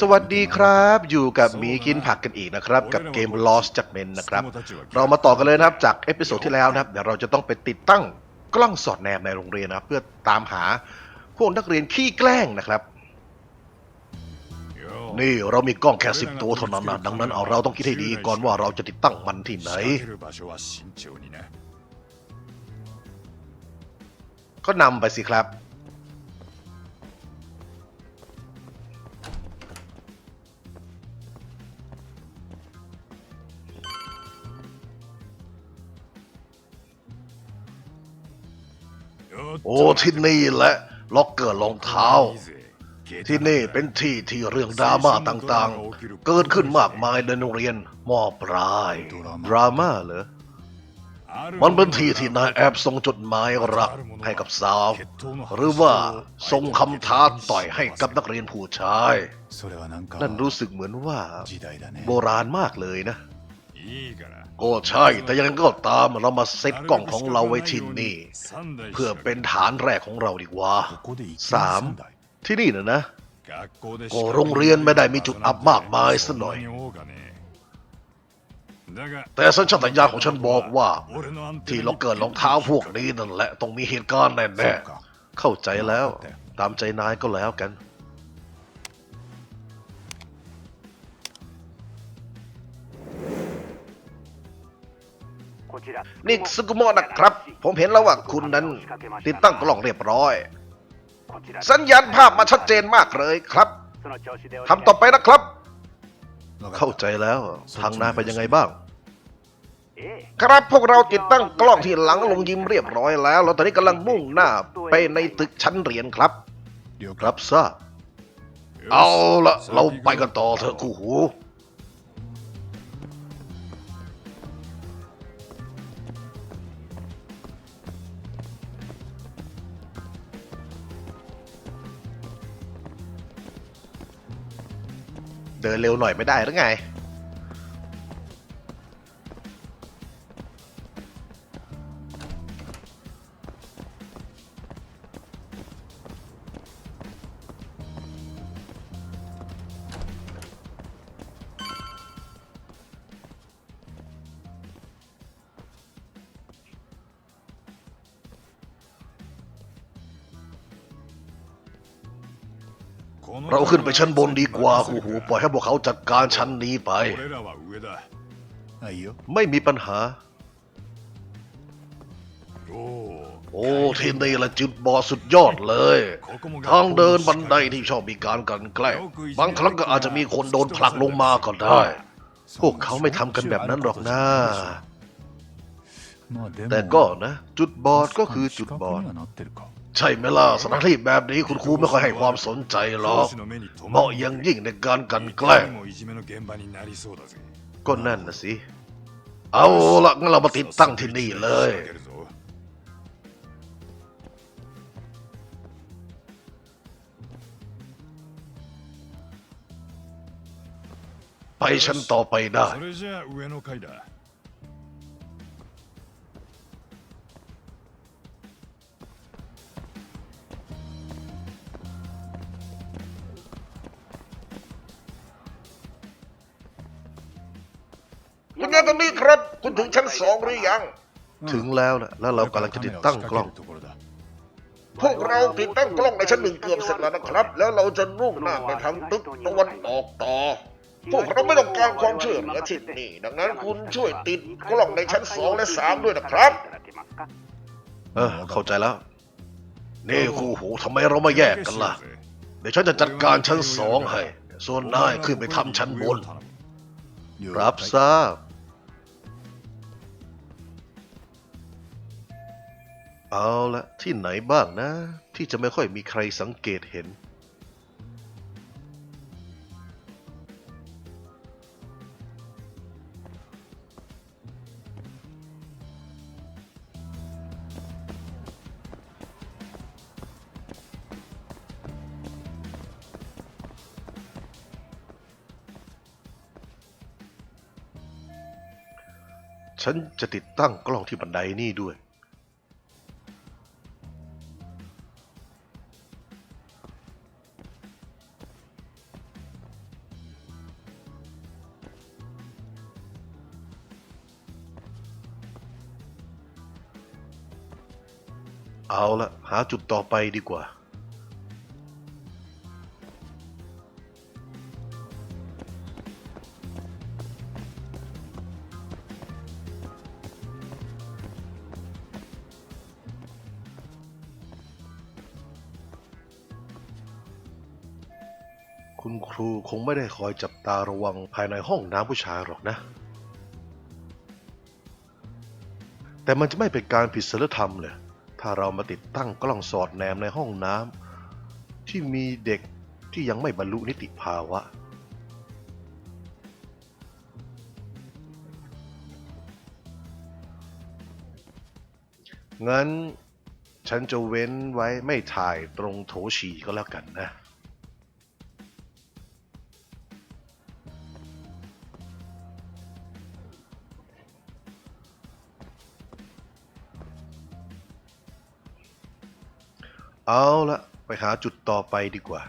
สวัสดีครับ อยู่กับหมีกินผักกันอีกนะครับ กับเกม Lost จากเมนนะครับ เรามาต่อกันเลยนะครับ จากเอพิโซดที่แล้วนะครับ เดี๋ยวเราจะต้องไปติดตั้งกล้องสอดแนมในโรงเรียนนะครับ เพื่อตามหาพวกนักเรียนขี้แกล้งนะครับ นี่เรามีกล้องแค่สิบตัวเท่านั้นนะดังนั้นเอาเราต้องคิดให้ดีก่อนว่าเราจะติดตั้งมันที่ไหน ก็นำไปสิครับ โอ้ที่นี่แหละล็อกเกอร์รองเท้า ที่นี่เป็นที่ที่เรื่องดราม่าต่างๆ เกิดขึ้นมากมายในโรงเรียนมอปลาย ดราม่าเหรอ มันเป็นที่ที่นายแอบส่งจดหมายรักให้กับสาว หรือว่าส่งคำท้าต่อยให้กับนักเรียนผู้ชาย นั่นรู้สึกเหมือนว่า โบราณมากเลยนะ ก็ใช่แต่ยังไงก็ตามเรามาเซตกล่องของเราไว้ที่นี่ เพื่อเป็นฐานแรกของเราดีกว่าสามที่นี่นะนะก็โรงเรียนไม่ได้มีจุดอับมากมายซะหน่อย แต่สัญชาตญาณของฉันบอกว่า ที่เราเกิดรองเท้าพวกนี้นั่นแหละต้องมีเหตุการณ์แน่ๆเข้าใจแล้ว ตามใจนายก็แล้วกัน นี่ซึกุโมะนะครับ ผมเห็นแล้วว่าคุณนั้น ติดตั้งกล้องเรียบร้อย สัญญาณภาพมาชัดเจนมากเลยครับทำต่อไปนะครับ เข้าใจแล้วทางนายเป็นยังไงบ้าง ครับพวกเราติดตั้งกล้องที่หลังลงยิมเรียบร้อยแล้วแล้วตอนนี้กำลังมุ่งหน้าไปในตึกชั้นเรียนครับครับทราบเอาละเราไปกันต่อเถอะคู่หู เดินเร็วหน่อยไม่ได้หรือไง ชั้นบนดีกว่าคู่หูปล่อยให้พวกเขาจัดการชั้นนี้ไป ไม่มีปัญหา โอ้ที่นี่ละจุดบอดสุดยอดเลย ทางเดินบันไดที่ชอบมีการกลันแกล้งบางครั้งก็อาจจะมีคนโดนผลักลงมาก็ได้ พวกเขาไม่ทำกันแบบนั้นหรอกนะแต่ก็นะ จุดบอดก็คือจุดบอด ใช่ไหมล่ะสถานที่แบบนี้คุณครูไม่ค่อยให้ความสนใจหรอกเหมาะอยังยิ่งในการกลันแกล้งก็นั่นนะสิ เอาละงั้นเรามาติดตั้งที่นี่เลย ไปชั้นต่อไปได้ คุณยายตรงนี้ครับ คุณถึงชั้นสองหรือยัง ถึงแล้วนะแล้วเรากำลังจะติดตั้งกล้อง พวกเราติดตั้งกล้องในชั้นหนึ่งเกือบเสร็จแล้วนะครับ แล้วเราจะมุ่งหน้าไปทางตึกตะวันออกต่อ พวกเราไม่ต้องการความช่วยเหลือที่นี่ ดังนั้นคุณช่วยติดกล้องในชั้นสองและสามด้วยนะครับ เออ เข้าใจแล้ว นี่คู่หูทำไมเรามาแยกกันล่ะ เดี๋ยวฉันจะจัดการชั้นสองให้ ส่วนนายขึ้นไปทำชั้นบน รับทราบ เอาละที่ไหนบ้างนะ ที่จะไม่ค่อยมีใครสังเกตเห็น ฉันจะติดตั้งกล้องที่บันไดนี่ด้วยาจุดต่อไปดีกว่า คุณครูคงไม่ได้คอยจับตาระวังภายในห้องน้ำผู้ชายหรอกนะ แต่มันจะไม่เป็นการผิดศีลธรรมเลย ถ้าเรามาติดตั้งกล้องสอดแนมในห้องน้ำที่มีเด็กที่ยังไม่บรรลุนิติภาวะ งั้นฉันจะเว้นไว้ไม่ถ่ายตรงโถฉี่ก็แล้วกันนะ เอาละไปหาจุดต่อไปดีกว่า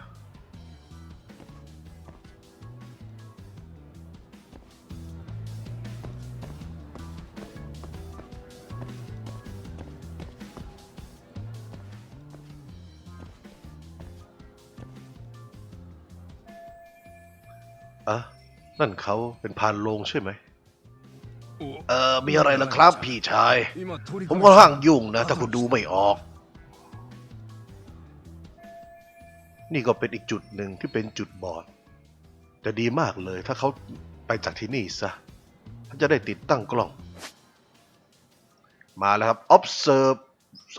อะ นั่นเขาเป็นพานโลงใช่ไหม เอ่อ มีอะไรล่ะครับพี่ชาย ผมค่อนข้างยุ่งนะ ถ้าคุณดูไม่ออก นี่ก็เป็นอีกจุดหนึ่งที่เป็นจุดบอด แต่ดีมากเลยถ้าเขาไปจากที่นี่ซะเขาจะได้ติดตั้งกล้อง มาแล้วครับ observe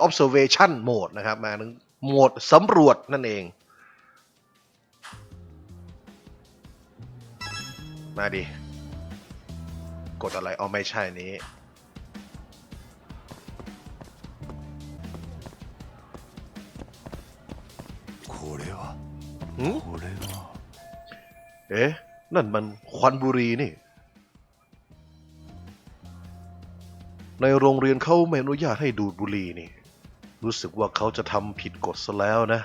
observation mode นะครับ มาหนึ่งโหมดสำรวจนั่นเอง มาดิ กดอะไรอ๋อไม่ใช่นี้ เอ๊ะ นั่นมันควันบุรีนี่ ในโรงเรียนเขาไม่อนุญาตให้ดูดบุรีนี่ รู้สึกว่าเขาจะทำผิดกฎซะแล้วนะ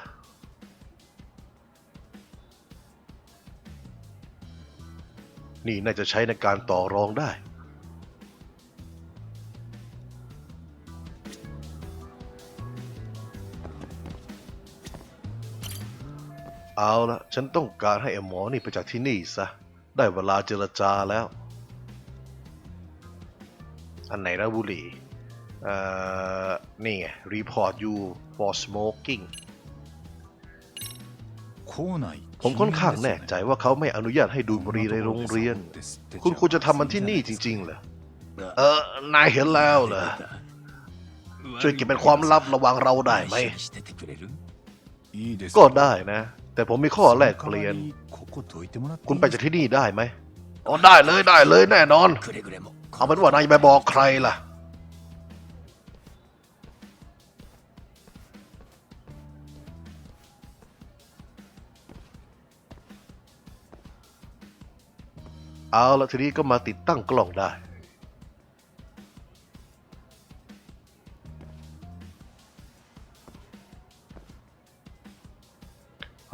นี่น่าจะใช้ในการต่อรองได้ เอาละฉันต้องการให้ไอ้หมอนี่ไปจากที่นี่ซะ ได้เวลาเจรจาแล้ว อันไหนนะบุหรี่เอ่อ นี่ไง report you for smoking ผมค่อนข้างแน่ใจว่าเขาไม่อนุญาตให้ดูบุหรี่ในโรงเรียน คุณควรจะทำมันที่นี่จริงๆเหรอ เออ นายเห็นแล้วเหรอ ช่วยเก็บเป็นความลับระหว่างเราได้ไหม ก็ได้นะ แต่ผมมีข้อแรกเรียน คุณไปจากที่นี่ได้ไหมอ๋อได้เลยได้เลยแน่นอน เอาเป็นว่านายไปบอกใครล่ะ เอาละทีนี้ก็มาติดตั้งกล้องได้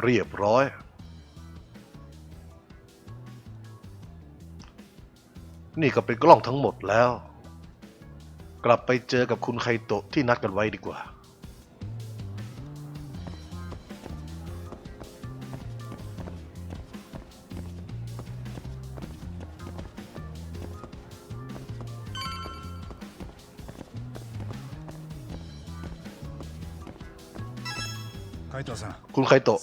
เรียบร้อย นี่ก็เป็นกล้องทั้งหมดแล้ว กลับไปเจอกับคุณไคโตะที่นัดกันไว้ดีกว่า 海藤さん คุณไคโตะ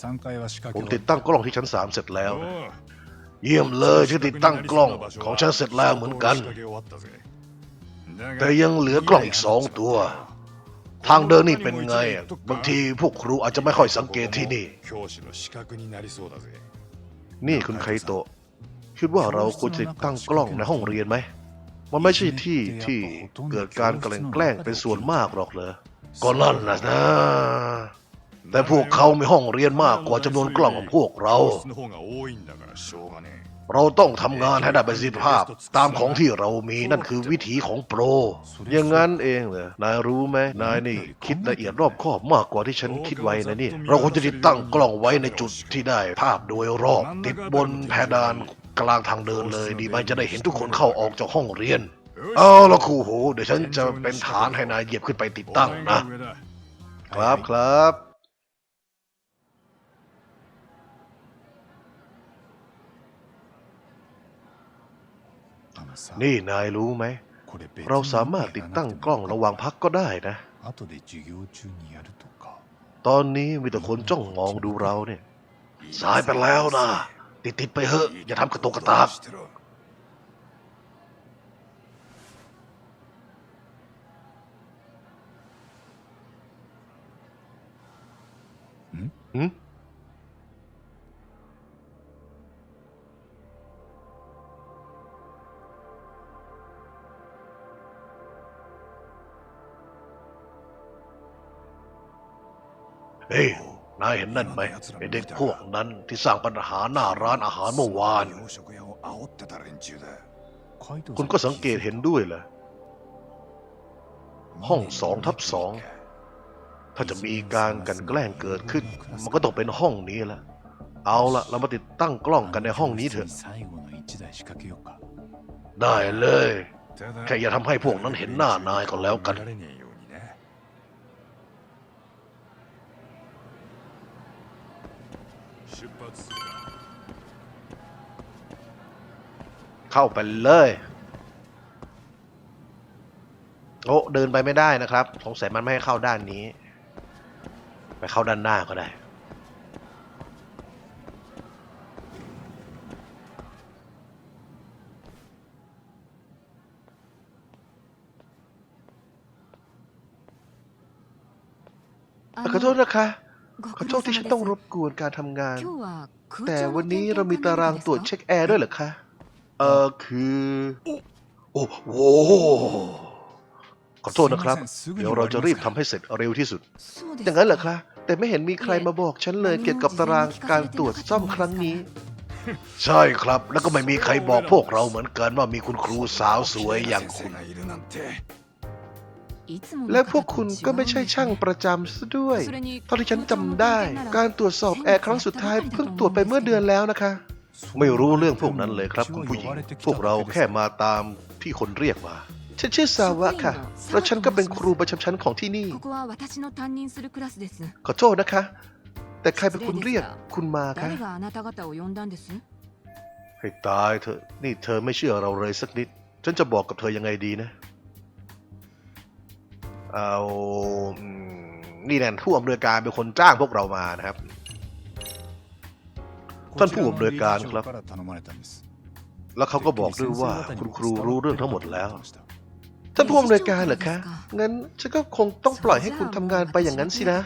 ผมติดตั้งกล้องที่ชั้นสามเสร็จแล้ว เยี่ยมเลยที่ติดตั้งกล้องของฉันเสร็จแล้วเหมือนกัน แต่ยังเหลือกล้องอีกสองตัว ทางเดินนี่เป็นไง บางทีพวกครูอาจจะไม่ค่อยสังเกตที่นี่ นี่คุณไคโตะคิดว่าเราควรติดตั้งกล้องในห้องเรียนไหม มันไม่ใช่ที่ที่เกิดการแกล้งเป็นส่วนมากหรอกเลยก็นั่นแหละนะ แต่พวกเขามีห้องเรียนมากกว่าจำนวนกล่องของพวกเรา เราต้องทำงานให้ได้ประสิทธิภาพ ตามของที่เรามีนั่นคือวิถีของโปร อย่างนั้นเองเหรอนายรู้ไหมนายนี่ คิดละเอียดรอบคอบมากกว่าที่ฉันคิดไว้นะนี่ เราควรจะติดตั้งกล้องไว้ในจุดที่ได้ภาพโดยรอบ ติดบนแพดานกลางทางเดินเลยดีไหมจะได้เห็นทุกคนเข้าออกจากห้องเรียน เอาละครูโห เดี๋ยวฉันจะเป็นฐานให้นายเหยียบขึ้นไปติดตั้งนะ ครับครับ นี่นายรู้ไหม เราสามารถติดตั้งกล้องระหว่างพักก็ได้นะ ตอนนี้มีแต่คนจ้องมองดูเราเนี่ย สายไปแล้วนะ ติดติดๆไปเถอะ อย่าทำกระตุกกระตากหืม เฮ้ย นายเห็นนั่นไหมไอเด็กพวกนั้นที่สร้างปัญหาหน้าร้านอาหารเมื่อวาน คุณก็สังเกตเห็นด้วยเหรอ ห้องสองทับสอง ถ้าจะมีการกันแกล้งเกิดขึ้น มันก็ต้องเป็นห้องนี้แหละ เอาละเรามาติดตั้งกล้องกันในห้องนี้เถอะ ได้เลย แค่อย่าทำให้พวกนั้นเห็นหน้านายก็แล้วกัน เข้าไปเลย โอ้เดินไปไม่ได้นะครับสงสัยมันไม่ให้เข้าด้านนี้ ไปเข้าด้านหน้าก็ได้ขอโทษนะคะ ขอโทษที่ฉันต้องรบกวนการทำงาน แต่แต่วัวันนนี้นี้เราเรามีมีตาตาราางงตตรรววจจเช็เช็คคแอร์ด้วยเหรอคะ เออคือ โอ้โหขอโทษนะครับ เดี๋ยวเราจะรีบทำให้เสร็จเร็วที่สุดออย่าย่างงนั้นั้นนเหเหรรออคะคะ แต่ไม่เห็นมีใครมาบอกฉันเลยเลยเกี่เกี่ยยววกักับบตารางตารางกาการรตตรรววจจซ่ซ่ออมมคครั้รั้งงนี้นี้ ใช่ครับ แล้วก็ไม่มีใครบอกพวกเราเหมือนกันว่ามีคุณครูสาวสวยอย่างคุณ และและพพววกกคุคุณณก็ก็ไม่ไม่ใช่ใช่ช่าช่างงประจำซะด้วย เท่าเท่าที่ที่ฉัฉันนจำจำได้ได้กาการรตตรรววจจสสออบบแอแอร์ร์คครั้รั้งงสุสุดดท้าท้ายยเพิ่เพิ่งงตตรรววจจไปไปเมื่เมื่ออเดืเดืออนนแล้แล้ววนะคะ ไม่รู้เรื่องพวกนั้นเลยครับคุณผู้หญิง พวกเราแค่มาตามที่คนเรียกมา ฉันชื่อซาวะค่ะ แล้วฉันก็เป็นครูประจำชั้นของที่นี่ ขอโทษนะคะ แต่ใครเป็นคนเรียกคุณมาคะให้ตายเถอะนี่เธอไม่เชื่อเราเลยสักนิด ฉันจะบอกกับเธอยังไงดีนะ เอาอืมนี่แน่ผู้อำนวยการเป็นคนจ้างพวกเรามานะครับ ท่านผู้อำนวยการครับ แล้วเขาก็บอกด้วยว่าคุณครูรู้เรื่องทั้งหมดแล้วท่านผู้อำนวยการเหรอคะ งั้นฉันก็คงต้องปล่อยให้คุณทำงานไปอย่างนั้นสินะ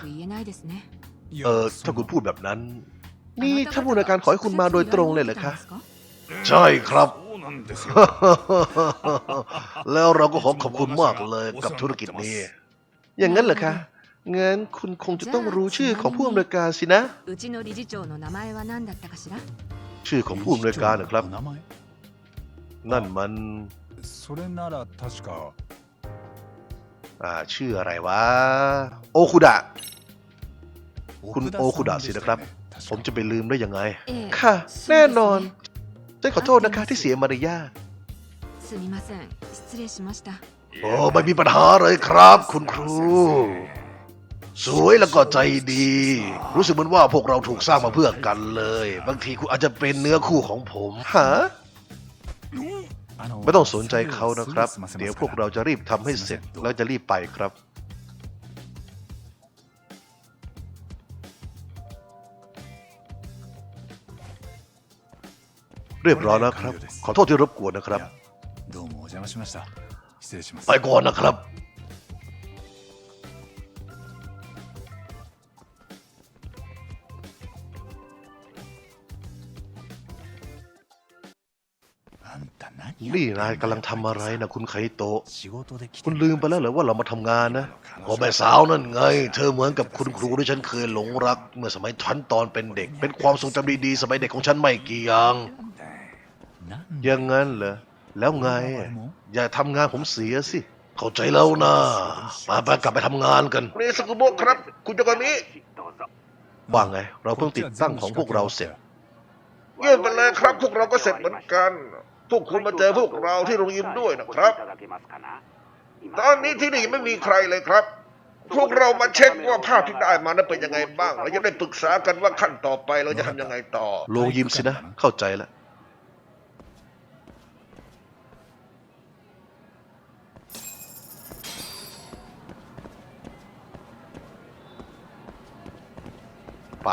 เออถ้าคุณพูดแบบนั้น นี่นี่ท่าท่านนผู้ผู้อำอำนนววยยกาการรขขออให้ให้คุคุณณมามาโดโดยยตตรรงงเลเลยยเหเหรรออคะคะ ใช่ครับ แล้วเราก็ขอขอบคุณมากเลยกับธุรกิจนี้ อย่างนั้นเหรอคะ งั้นคุณคงจะต้องรู้ชื่อของผู้อำนวยการสินะ ชื่อของผู้อำนวยการนะครับ นั่นมันอ่าชื่ออะไรวะ โอคุดะ คุณโอคุดะสินะครับ ผมจะไปลืมได้ยังไง ค่ะ แน่นอนฉันขอโทษนะคะที่เสียมารยาทโอ้ไม่มีปัญหาเลยครับ คุณครู สวยแล้วก็ใจดี รู้สึกเหมือนว่าพวกเราถูกสร้างมาเพื่อกันเลย บางทีคุณอาจจะเป็นเนื้อคู่ของผมฮะไม่ต้องสนใจเขานะครับ เดี๋ยวพวกเราจะรีบทำให้เสร็จแล้วจะรีบไปครับ เรียบร้อยแล้วครับ ขอโทษที่รบกวนนะครับไปก่อนนะครับ นี่นายกำลังทำอะไรนะคุณไคโตะ คุณลืมไปแล้วเหรอว่าเรามาทำงานนะโอ้แม่สาวนั่นไง เธอเหมือนกับคุณครูที่ฉันเคยหลงรัก เมื่อสมัยฉันตอนเป็นเด็ก เป็นความทรงจำดีๆ สมัยเด็กของฉันไม่กี่อย่างอย่างนั้นเหรอ แล้วไง อย่าทำงานผมเสียสิ เข้าใจแล้วนะมาไปกลับไปทำงานกันนี่สกุโบครับ คุณจะกันนี้ว่าไง เราเพิ่งติดตั้งของพวกเราเสร็จเยี่ยมไปเลยครับ พวกเราก็เสร็จเหมือนกัน พวกคุณมาเจอพวกเราที่โรงยิมด้วยนะครับ ตอนนี้ที่นี่ไม่มีใครเลยครับ พวกเรามาเช็คว่าภาพที่ได้มานั้นเป็นยังไงบ้าง เราจะได้ปรึกษากันว่าขั้นต่อไปเราจะทำยังไงต่อโลงยิ้มสินะ เข้าใจแล้ว ไป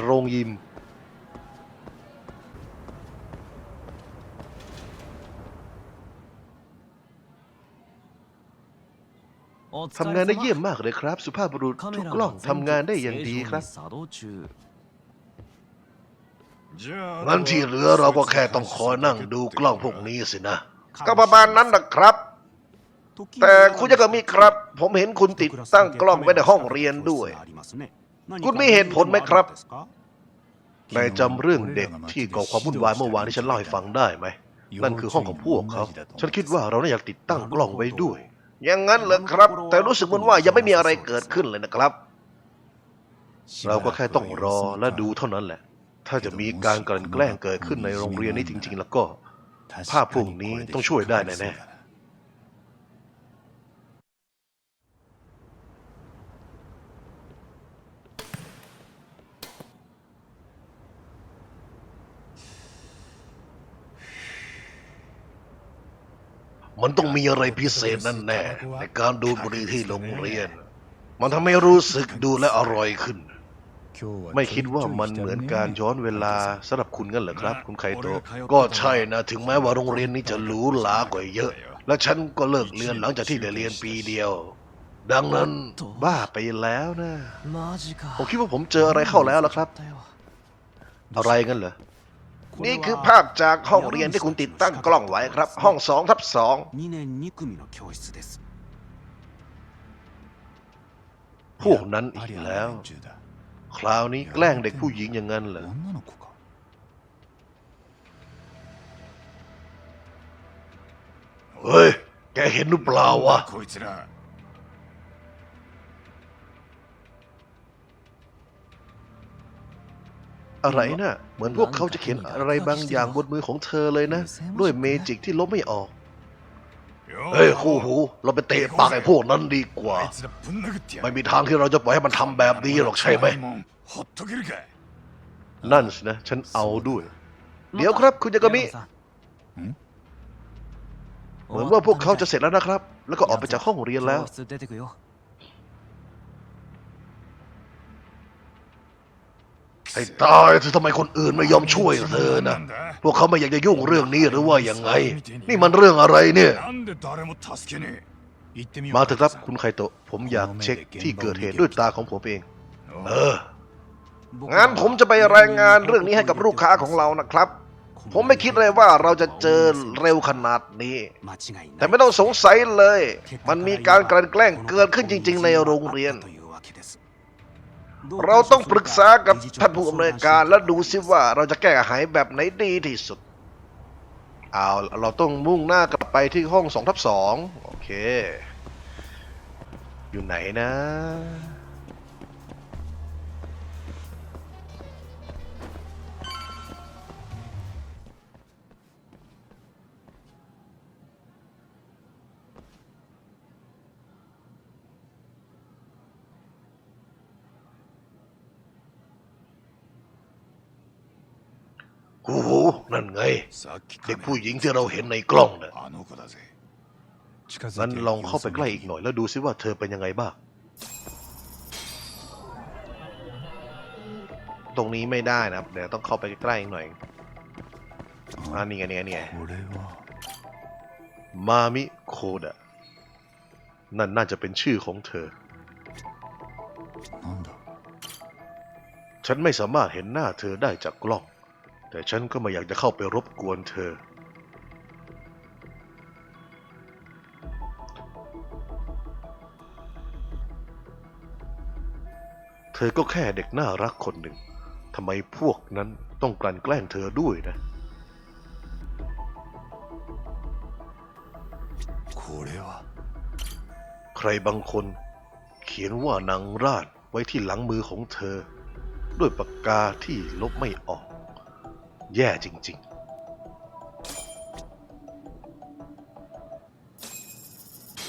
โรงยิม ทำงานได้เยี่ยมมากเลยครับ สุภาพบุรุษทุกกล้องทำงานได้อย่างดีครับงั้นที่เหลือเราก็แค่ต้องคอยนั่งดูกล้องพวกนี้สินะ ก็ประมาณนั้นนะครับ แต่คุณยากามิครับ ผมเห็นคุณติดตั้งกล้องไว้ในห้องเรียนด้วย คุณมีเหตุผลไหมครับนายจำเรื่องเด็กที่ก่อความวุ่นวายเมื่อวานที่ฉันเล่าให้ฟังได้ไหม นั่นคือห้องของพวกเขา ฉันคิดว่าเราน่าอยากติดตั้งกล้องไว้ด้วย อย่างนั้นเหรอครับ แต่รู้สึกเหมือนว่ายังไม่มีอะไรเกิดขึ้นเลยนะครับ เราก็แค่ต้องรอและดูเท่านั้นแหละ ถ้าจะมีการกลั่นแกล้งเกิดขึ้นในโรงเรียนนี้จริง ๆ แล้วก็ ภาพพวกนี้ต้องช่วยได้แน่ มันต้องมีอะไรพิเศษนั่นแน่ในการดูดบุหรี่ที่โรงเรียน มันทำให้รู้สึกดูและอร่อยขึ้นๆไม่คิดว่ามันเหมือนการย้อนเวลาสำหรับคุณงั้นเหรอครับ คุณไคโตะก็ใช่นะ ถึงแม้ว่าโรงเรียนนี้จะหรูหรากว่าเยอะ และฉันก็เลิกเรียนหลังจากที่ได้เรียนปีเดียว ดังนั้นบ้าไปแล้วนะผผมมคิคิดดว่าว่าผผมมเจเจอออะอะไรไรเข้าเข้าแล้แล้ววล่ะล่ะคครัรับบอะไรงั้นเหรอ นี่คือภาพจากห้องเรียนที่คุณติดตั้งกล้องไว้ครับ ห้องสองทับสองพวกนั้นอีกแล้ว คราวนี้แกล้งเด็กผู้หญิงอย่างนั้นเหรอเฮ้ย แกเห็นหรือเปล่าวะ อะไรนะ่ะ เหมือนพวกเขาจะเขียนอะไรบางอย่างบนมือของเธอเลยนะ ด้วยเมจิกที่ลบไม่ออก เฮ้ยคู่หู เราไปเตะปากไอ้พวกนั้นดีกว่า ไม่มีทางที่เราจะปล่อยให้มันทำแบบนี้หรอกใช่ไหม นั่นสินะ ฉันเอาด้วย เดี๋ยวครับคุณยากามิ เหมือนว่าพวกเขาจะเสร็จแล้วนะครับ แล้วก็ออกไปจากห้องเรียนแล้ว ไอ้ตายเธอทำไมคนอื่นไม่ยอมช่วยเธอนะ พวกเขาไม่อยากจะยุ่งเรื่องนี้หรือว่ายังไง นี่มันเรื่องอะไรเนี่ย มามาเถเถอะอะคครัรับบคุณไคโตะ ผมอยากเช็คที่ที่เกิเกิดดเหเหตุตุด้ด้ววยยตาตาขขอองงผมเอง เออ งั้นผมจะไปรายงานเรื่องนี้ให้กับลูกค้าของเรานะครับ ผมไม่คิดเลยว่าเราจะเจอเร็วขนาดนี้ แต่ไม่ต้องสงสัยเลย มันมีการกลั่นแกล้งเกิดขึ้นจริง ๆ ในโรงเรียน เราต้องปรึกษากับท่านผู้อำนวยการและดูซิว่าเราจะแก้ไขแบบไหนดีที่สุดเอาเราต้องมุ่งหน้ากลับไปที่ห้องสองทับสองโอเค อยู่ไหนนะ เด็เด็กกผู้ผู้หหญิญิงงที่ที่เราเราเห็เห็นนในในกกล้ล้อองงน่ะงั้นลองเข้าไปใกล้อีกหน่อยแล้วดูซิว่าเธอเป็นยังไงบ้าง ตรงนี้ไม่ได้นะครับ เดี๋ยวต้องเข้าไปใกล้ๆอีกหน่อยอ่านี่ไงนี่ไงนี่ไงมามิโคดะนั่นน่าจะเป็นชื่อของเธอ ฉันไม่สามารถเห็นหน้าเธอได้จากกล้อง แต่ฉันก็ไม่อยากจะเข้าไปรบกวนเธอ เธอก็แค่เด็กน่ารักคนหนึ่ง ทำไมพวกนั้นต้องกลั่นแกล้งเธอด้วยนะใครบางคนเขียนว่านางราชไว้ที่หลังมือของเธอ ด้วยปากกาที่ลบไม่ออก แย่จริง ๆ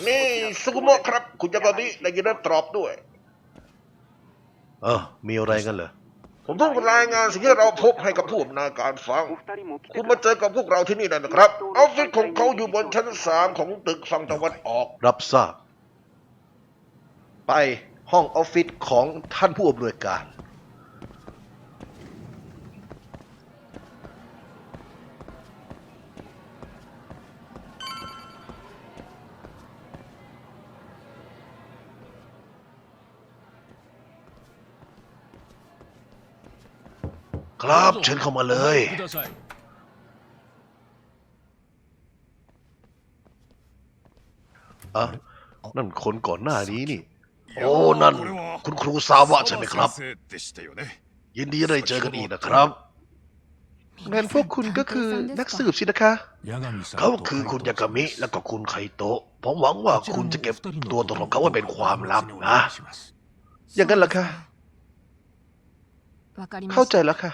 นี่ซุกุโมะครับ คุณยากามิได้ยินได้ตอบด้วย เออ มีอะไรกันเหรอ ผมต้องรายงานสิ่งที่เราพบให้กับผู้อำนวยการฟัง คุณมาเจอกับพวกเราที่นี่ได้นะครับ ออฟฟิศของเขาอยู่บนชั้นสามของตึกฝั่งตะวันออก รับทราบ ไปห้องออฟฟิศของท่านผู้อำนวยการ ครับ เชิญเข้ามาเลยอะนั่นคนก่อนหน้านี้นี่ โอ้ นั่น คุณครูสาวะใช่ไหมครับ ยินดีได้เจอกันอีกนะครับ งั้นพวกคุณก็คือนักสืบสินะคะ เขาคือคุณยากามิแล้วก็คุณไคโตะผมหวังว่าคุณจะเก็บตัวตนของเขาไว้เป็นความลับนะ อย่างนั้นเหรอคะเข้าใจแล้วค่ะ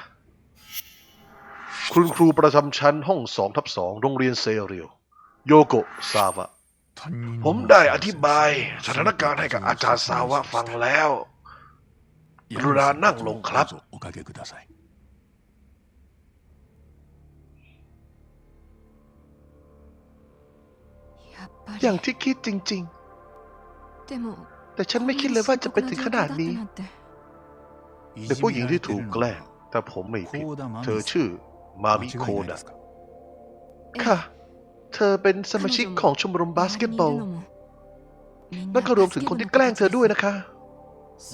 คุณครูประจำชั้นห้องสองทับสองโรงเรียนเซเรียว โยโกะซาวะ ผมได้อธิบายสถานการณ์ให้กับอาจารย์ซาวะฟังแล้ว กรุณานั่งลงครับ อย่างที่คิดจริง ๆ แต่ฉันไม่คิดเลยว่าจะไปถึงขนาดนี้เป็นผู้หญิงที่ถูกแกล้งแต่ผมไม่ผิด เธอชื่อ มามิโคดะค่ะ เธอเป็นสมาชิกของชมรมบาสเกตบอล นั่นก็รวมถึงคนที่แกล้งเธอด้วยนะคะ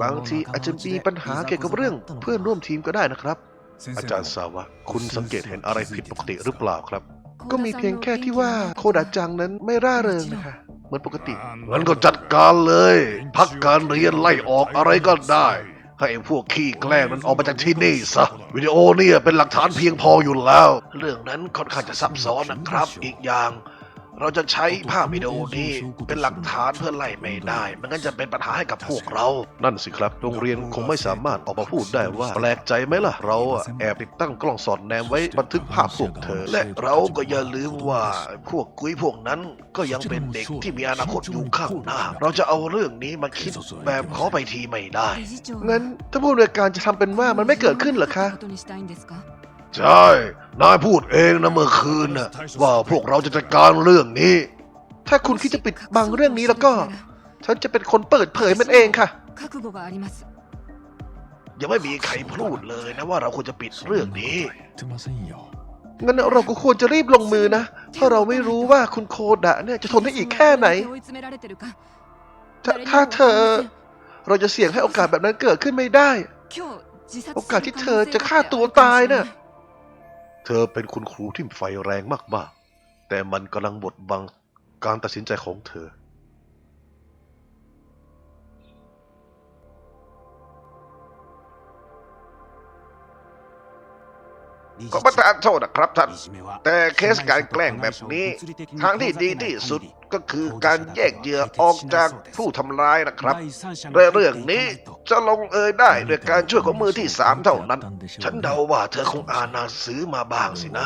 บางทีอาจจะมีปัญหาเกี่ยวกับเรื่องเพื่อนร่วมทีมก็ได้นะครับ อาจารย์สาวะ คุณสังเกตเห็นอะไรผิดปกติหรือเปล่าครับ ก็มีเพียงแค่ที่ว่าโคดาจังนั้นไม่ร่าเริงนะคะเหมือนปกติงั้นก็จัดการเลย พักการเรียนไล่ออกอะไรก็ได้ ให้ไอ้พวกขี้แกล้งนั้นออกมาจากที่นี่ซะ วิดีโอเนี่ยเป็นหลักฐานเพียงพออยู่แล้ว เรื่องนั้นค่อนข้างจะซับซ้อนนะครับ อีกอย่าง เราจะใช้ภาพวิดีโอนี้เป็นหลักฐานเพื่อไล่ไม่ได้ มันก็จะเป็นปัญหาให้กับพวกเรา นั่นสิครับ โรงเรียนคงไม่สามารถออกมาพูดได้ว่า แปลกใจไหมล่ะ เราอะแอบติดตั้งกล้องสอดแนมไว้บันทึกภาพพวกเธอ และเราก็อย่าลืมว่าพวกกุ้ยพวกนั้นก็ยังเป็นเด็กที่มีอนาคตอยู่ข้างหน้า เราจะเอาเรื่องนี้มาคิดแบบขอไปทีไม่ได้งั้นถ้าผู้อำนวยการจะทำเป็นว่ามันไม่เกิดขึ้นเหรอคะ ใช่ นายพูดเองนะเมื่อคืนน่ะว่าพวกเราจะจัดการเรื่องนี้ ถ้าคุณคิดจะปิดบังเรื่องนี้แล้วก็ ฉันจะเป็นคนเปิดเผยมันเองค่ะ ยังไม่มีใครพูดเลยนะว่าเราควรจะปิดเรื่องนี้งั้นเราก็ควรจะรีบลงมือนะ เพราะเราไม่รู้ว่าคุณโคดะเนี่ยจะทนได้อีกแค่ไหน ถ้าถ้าเธอ เราจะเสี่ยงให้โอกาสแบบนั้นเกิดขึ้นไม่ได้ โอกาสที่เธอจะฆ่าตัวตายน่ะ เธอเป็นคุณครูที่ไฟแรงมากๆ แต่มันกำลังบดบังการตัดสินใจของเธอ ก็ประทานโทษนะครับท่าน แต่เคสการแกล้งแบบนี้ ทางที่ดีที่สุดก็คือการแยกเหยื่อออกจากผู้ทำร้ายนะครับและเรื่องนี้จะลงเอยได้ด้วยการช่วยของมือที่สามเท่านั้น ฉันเดาว่าเธอคงอ่านหนังสือมาบ้างสินะ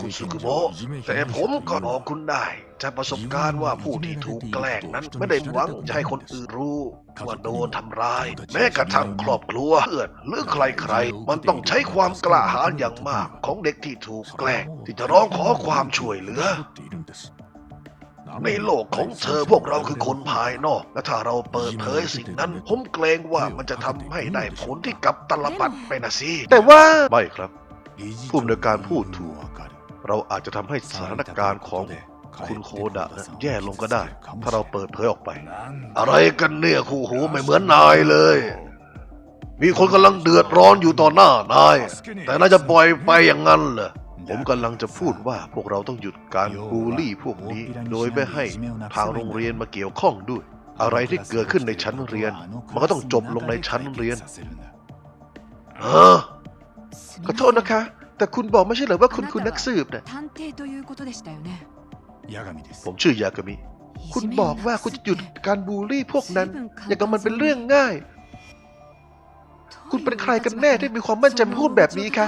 คุณสุกุโมะแต่ผมก็บอกคุณได้ จากประสบการณ์ว่าผู้ที่ถูกแกล้งนั้นไม่ได้หวังจะให้คนอื่นรู้ว่าโดนทำร้าย แม้กระทั่งครอบครัวเพื่อนหรือใครๆ มันต้องใช้ความกล้าหาญอย่างมากของเด็กที่ถูกแกล้งที่จะร้องขอความช่วยเหลือในโลกของเธอพวกเราคือคนภายนอก และถ้าเราเปิดเผยสิ่งนั้น ผมเกรงว่ามันจะทำให้ได้ผลที่กับตลปัดไปนะสิแต่ว่า ไม่ครับ ผู้อำนวยการพูดถูกเราอาจจะทำให้สถานการณ์ของ คุณโคดะนะแย่ลงก็ได้ ถ้าเราเปิดเผยออกไป อะไรกันเนี่ยคู่หูไม่เหมือนนายเลย มีคนกำลังเดือดร้อนอยู่ต่อหน้านาย แต่น่าจะปล่อยไปอย่างนั้นเหรอผมกำลังจะพูดว่าพวกเราต้องหยุดการบูลลี่พวกนี้ โดยไม่ให้ทางโรงเรียนมาเกี่ยวข้องด้วย อะไรที่เกิดขึ้นในชั้นเรียน มันก็ต้องจบลงในชั้นเรียนเออขอโทษนะคะ แต่คุณบอกไม่ใช่เหรอว่าคุณคุณนักสืบเนี่ย ผมชื่อยากามิ คุณบอกว่าคุณจะหยุดการบูลลี่พวกนั้น อย่างกับมันเป็นเรื่องง่าย คุณเป็นใครกันแน่ที่มีความมั่นใจพูดแบบนี้คะ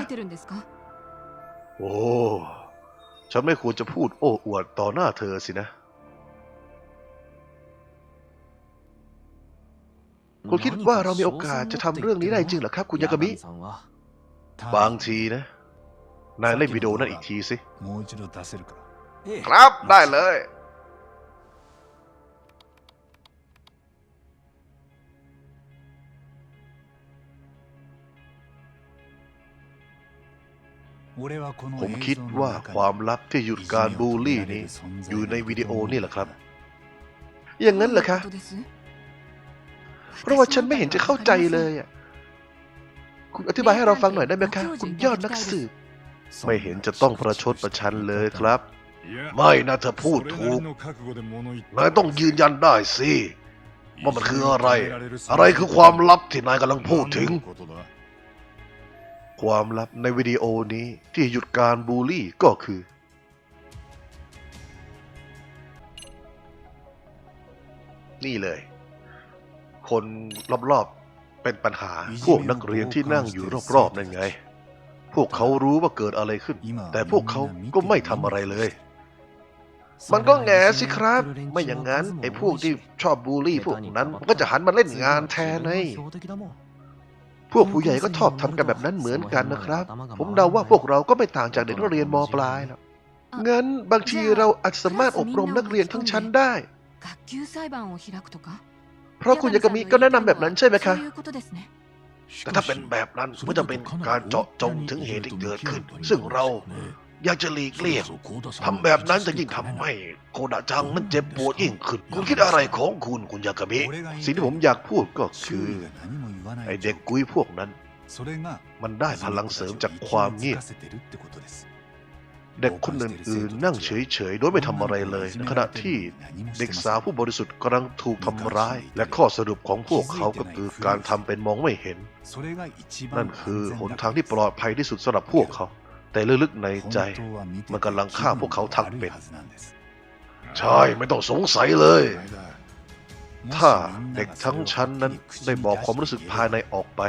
โอ้ฉันไม่ควรจะพูดโอ้อวดต่อหน้าเธอสินะ คุณคิดว่าเรามีโอกาสจะทำเรื่องนี้ได้จริงหรอครับ คุณยากามิ บางทีนะ นายเล่นวิดีโอนั่นอีกทีสิ ครับได้เลย ผมคิดว่าความลับที่หยุดการบูลลี่นี้ อยู่ในวิดีโอนี่แหละครับ อย่างนั้นเหรอคะ เพราะว่าฉันไม่เห็นจะเข้าใจเลยอะ คุณอธิบายให้เราฟังหน่อยได้ไหมคะ คุณยอดนักสืบ ไม่เห็นจะต้องประชดประชันเลยครับ ไม่นะเธอพูดถูกนายต้องยืนยันได้สิว่ามันคืออะไร อะไรคือความลับที่นายกำลังพูดถึง ความลับในวิดีโอนี้ที่หยุดการบูลลี่ก็คือ นี่เลย คนรอบๆเป็นปัญหาพวกนักเรียนที่นั่งอยู่รอบๆนั่นไง พวกเขารู้ว่าเกิดอะไรขึ้น แต่พวกเขาก็ไม่ทำอะไรเลย มันก็แง่สิครับ ไม่อย่างนั้นไอ้พวกที่ชอบบูลลี่พวกนั้นมันก็จะหันมาเล่นงานแทนไงพวกผู้ใหญ่ก็ชอบทำกันแบบนั้นเหมือนกันนะครับ ผมเดาว่าพวกเราก็ไม่ต่างจากเด็กนักเรียนมปลายหรอกงั้นบางทีเราอาจจะสามารถอบรมนักเรียนทั้งชั้นได้ เพราะคุณยากามิก็แนะนำแบบนั้นใช่ไหมคะ แต่ถ้าเป็นแบบนั้นมันจะเป็นการเจาะจงถึงเหตุที่เกิดขึ้น ซึ่งเรา อยากจะหลีกเลี่ยงทำแบบนั้นจะยิ่งทำให้โคดะจังมันเจ็บปวดยิ่งขึ้น คุณคิดอะไรของคุณคุณยากามิสิ่งที่ผมอยากพูดก็คือไอเด็กกุยพวกนั้น มันได้พลังเสริมจากความเงียบเด็กคนอื่นๆนั่งเฉยๆ โดยไม่ทำอะไรเลย ในขณะที่เด็กสาวผู้บริสุทธิ์กำลังถูกทำร้าย และข้อสรุปของพวกเขาก็คือการทำเป็นมองไม่เห็น นั่นคือหนทางที่ปลอดภัยที่สุดสำหรับพวกเขา แต่ลึกๆในใจมันกำลังฆ่าพวกเขาทั้งเป็น ใช่ไม่ต้องสงสัยเลย ถ้าเด็กทั้งชั้นนั้นได้บอกความรู้สึกภายในออกไป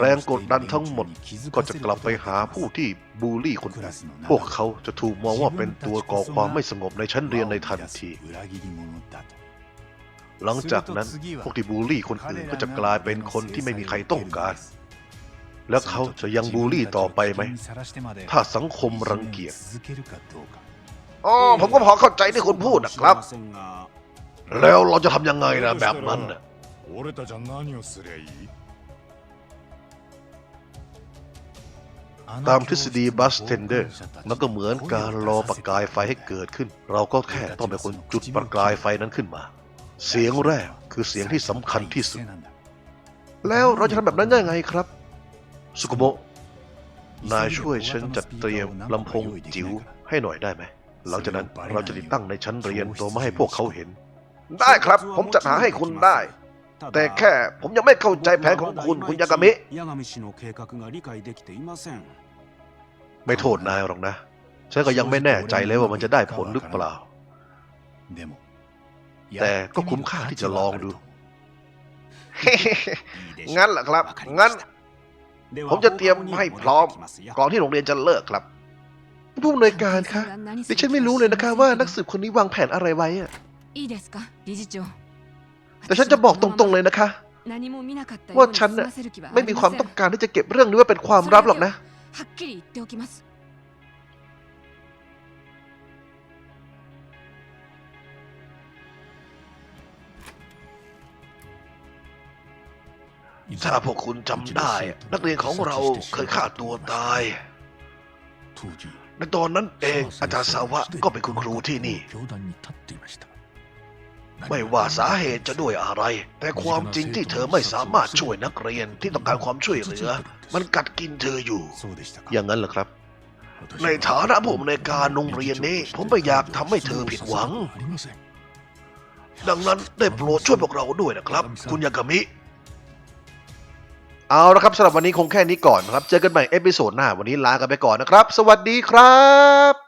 แรงกดดันทั้งหมดก็จะกลับไปหาผู้ที่บูลลี่คนอื่นพวกเขาจะถูกมองว่าเป็นตัวก่อความไม่สงบในชั้นเรียนในทันทีหลังจากนั้นพวกที่บูลลี่คนอื่นก็จะกลายเป็นคนที่ไม่มีใครต้องการ แล้วเขาจะยังบูลลี่ต่อไปไหม ถ้าสังคมรังเกียจอ๋อผมก็พอเข้าใจที่คุณพูดนะครับ แล้วเราจะทำยังไงนะแบบนั้นน่ะตามทฤษฎีบัสเทนเดอร์มันก็เหมือนการรอประกายไฟให้เกิดขึ้น เราก็แค่ต้องเป็นคนจุดประกายไฟนั้นขึ้นมา เสียงแรกคือเสียงที่สำคัญที่สุด แล้วเราจะทำแบบนั้นได้ไงครับ สุกุโมะนายช่วยฉันจัดเตรียมลำโพงจิ๋วให้หน่อยได้ไหม หลังจากนั้นเราจะติดตั้งในชั้นเรียนโดยไม่ให้พวกเขาเห็น ได้ครับ ผมจัดหาให้คุณได้ แต่แค่ผมยังไม่เข้าใจแผนของคุณคุณยากามิ ไม่โทษนายหรอกนะ ฉันก็ยังไม่แน่ใจเลยว่ามันจะได้ผลหรือเปล่า แต่ก็คุ้มค่าที่จะลองดู งั้นเหรอครับ งั้น ผมจะเตรียมให้พร้อมก่อนที่โรงเรียนจะเลิกครับ ผู้อำนวยการคะดิฉันไม่รู้เลยนะคะว่านักสืบคนนี้วางแผนอะไรไว้อะแต่ฉันจะบอกตรงๆเลยนะคะ ว่าฉันน่ะไม่มีความต้องการที่จะเก็บเรื่องนี้ไว้เป็นความลับหรอกนะ ถ้าพวกคุณจำได้ นักเรียนของเราเคยฆ่าตัวตาย ในตอนนั้นเองอาจารย์สาวะก็เป็นคุณครูที่นี่ ไม่ว่าสาเหตุจะด้วยอะไร แต่ความจริงที่เธอไม่สามารถช่วยนักเรียนที่ต้องการความช่วยเหลือ มันกัดกินเธออยู่ อย่างนั้นเหรอครับ ในฐานะผู้อำนวยการโรงเรียนนี้ ผมไม่อยากทำให้เธอผิดหวัง ดังนั้นได้โปรดช่วยพวกเราด้วยนะครับ คุณยากามิ เอาละครับสำหรับวันนี้คงแค่นี้ก่อนนะครับ เจอกันใหม่เอพิโซดหน้าวันนี้ลากันไปก่อนนะครับ สวัสดีครับ